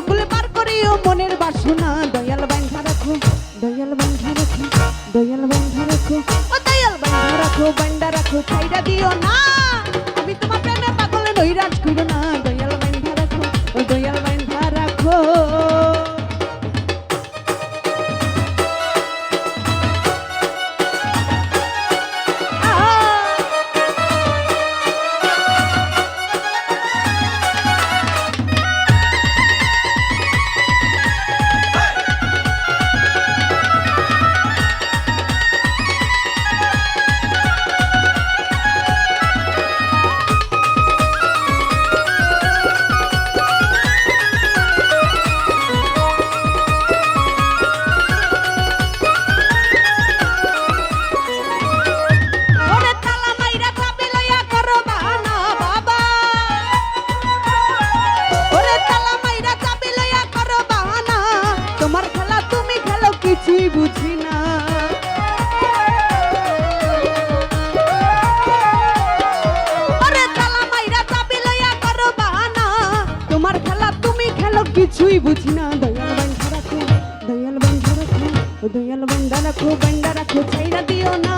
সকলে পার ও মনের বাসনা। দয়াল বান্ধা রাখো, দয়াল বান্ধা রাখো, দয়াল বান্ধা রাখো। ও দয়াল বান্ধা রাখো বান্ধা রাখো ছাইরা দিও না। আমি তোমার প্রেমে পাগল নৈরাজ কইরো না। ও ভান্ডারা কোথায় না দিও না।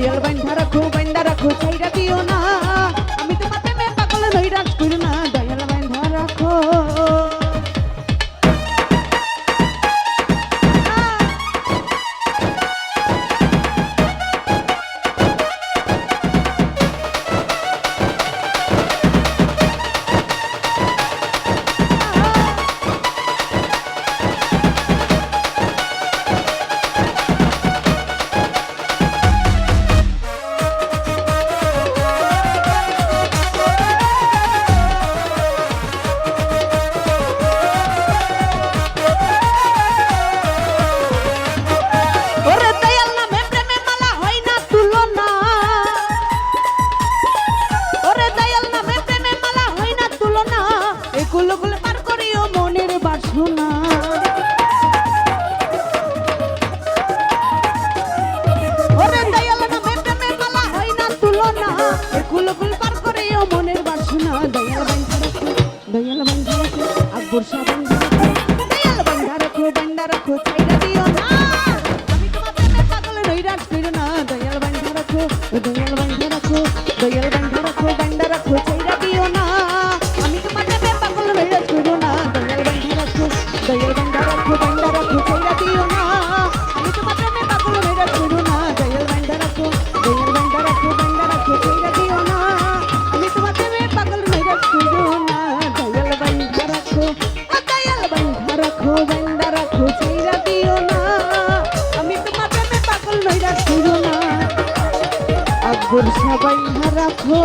দয়াল বাইন্ধা রাখো বাইন্ধা রাখো ছাইরা দিও না। বর্ষা বন্ধু বান্ডা রাখো বান্ডা রাখো ছাইরা দিও না। আমি তোমাদের পাগল নইরা ছিল না। দয়াল বান্ডা রাখো দয়াল গুণ সবাই রাখো